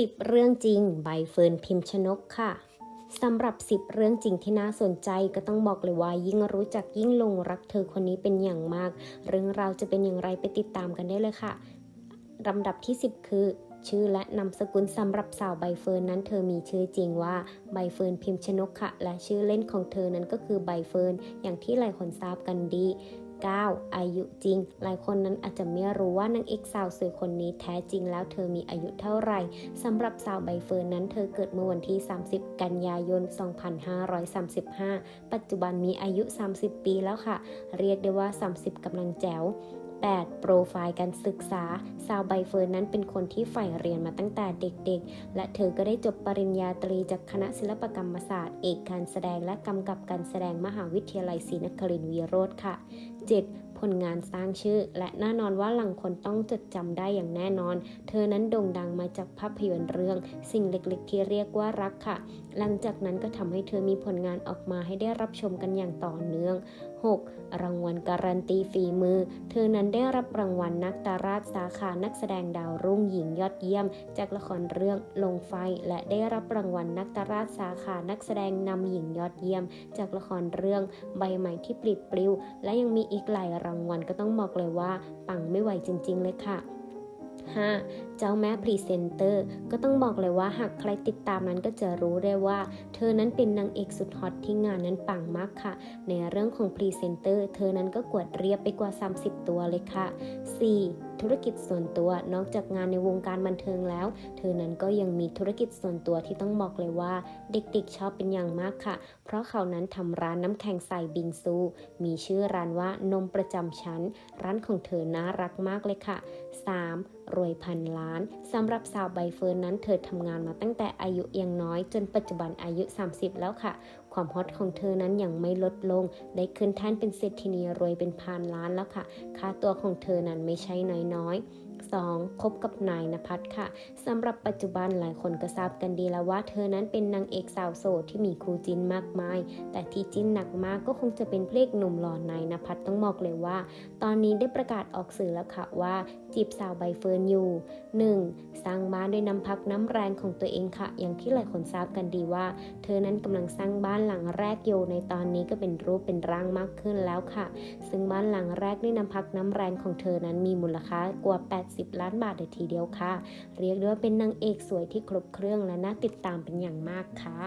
10 เรื่องจริง ใบเฟิร์นพิมพ์ชนกค่ะ สำหรับ 10 เรื่องจริงที่น่าสนใจก็ต้องบอกเลยว่ายิ่งรู้จักยิ่งลงรักเธอคนนี้เป็นอย่างมาก เรื่องราวจะเป็นอย่างไรไปติดตามกันได้เลยค่ะลำดับที่ 10 คือ ชื่อและนามสกุลสำหรับสาวใบเฟิร์นนั้นเธอมีชื่อจริงว่าใบเฟิร์นพิมพ์ชนกค่ะ และชื่อเล่นของเธอนั้นก็คือใบเฟิร์นอย่างที่หลายคนทราบกันดี 9. อายุจริง หลายคนนั้นอาจจะไม่รู้ว่านางเอกสาวสวยคนนี้แท้จริงแล้วเธอมีอายุเท่าไหร่สำหรับสาวใบเฟิร์นนั้นเธอเกิดเมื่อวันที่ 30 กันยายน 2535 ปัจจุบันมีอายุ 30 ปีแล้วค่ะ เรียกได้ว่า 30กำลังแจ๋ว 8. โปรไฟล์การศึกษา สาวใบเฟิร์นนั้นเป็นคนที่ใฝ่เรียนมาตั้งแต่เด็กๆ และเธอก็ได้จบปริญญาตรีจากคณะศิลปกรรมศาสตร์ เอกการแสดงและกำกับการแสดงมหาวิทยาลัยศรีนครินทร์วิโรธค่ะ 7. ผลงานสร้างชื่อ และแน่นอนว่าหลังคนต้องจดจำได้อย่างแน่นอน เธอนั้นโด่งดังมาจากภาพยนตร์เรื่อง สิ่งเล็กๆ ที่เรียกว่ารักค่ะ หลังจากนั้นก็ทำให้เธอมีผลงานออกมาให้ได้รับชมกันอย่างต่อเนื่อง 6. รางวัลการันตีฝีมือ เธอนั้นได้รับรางวัลนักตาราชสาขานักแสดงดาวรุ่งหญิงยอดเยี่ยม จากละครเรื่องลงไฟ และได้รับรางวัลนักตาราชสาขานักแสดงนำหญิงยอดเยี่ยม จากละครเรื่องใบใหม่ที่ปลิดปลิว และยังมีอีกหลายรางวัลก็ต้องบอกเลยว่า ปังไม่ไหวจริง ๆ เลยค่ะ 5. เจ้าแม่พรีเซนเตอร์ก็ต้องบอกเลยว่าหากใครติดตามนั้นก็จะรู้ได้ว่า เธอนั้นเป็นนางเอกสุดฮอตที่งานนั้นปังมากค่ะ ในเรื่องของพรีเซนเตอร์เธอนั้นก็กวดเรียบไปกว่า 30 ตัวเลยค่ะ 4. ธุรกิจส่วนตัวนอกจากงานในวงการบันเทิงแล้ว เธอนั้นก็ยังมีธุรกิจส่วนตัวที่ต้องบอกเลยว่า เด็กๆชอบเป็นอย่างมากค่ะ เพราะเขานั้นทำร้านน้ำแข็งใส่บิงซู มีชื่อร้านว่านมประจำชั้น ร้านของเธอน่ารักมากเลยค่ะ 3. รวยพันล้านสำหรับสาวใบเฟิร์นนั้นเธอทำงานมาตั้งแต่อายุยังน้อย จนปัจจุบันอายุ 30 แล้วค่ะ ความฮอตของเธอนั้นยังไม่ลดลง ได้ขึ้นแท่นเป็นเศรษฐินีรวยเป็นพันล้านแล้วค่ะ ค่าตัวของเธอนั้นไม่ใช่น้อยๆ 2. คบกับนายนภัสค่ะสำหรับปัจจุบันหลายคนก็ทราบกันดีแล้วว่าเธอนั้นเป็นนางเอกสาวโสดที่มีคู่จิ้นมากมาย แต่ที่จิ้นหนักมากก็คงจะเป็นเพลงหนุ่มหล่อนายนภัสต้องบอกเลยว่า ตอนนี้ได้ประกาศออกสื่อแล้วค่ะว่าจีบสาวใบเฟิร์นอยู่ 1. สร้างบ้านด้วยน้ำพักน้ำแรงของตัวเองค่ะ อย่างที่หลายคนทราบกันดีว่า เธอนั้นกำลังสร้างบ้านหลังแรกอยู่ในตอนนี้ก็เป็นรูปเป็นร่างมากขึ้นแล้วค่ะ ซึ่งบ้านหลังแรกด้วยน้ำพักน้ำแรงของเธอนั้นมีมูลค่ากว่า10 ล้านบาทเลยทีเดียวค่ะ เรียกได้ว่าเป็นนางเอกสวยที่ครบเครื่องและน่าติดตามเป็นอย่างมากค่ะ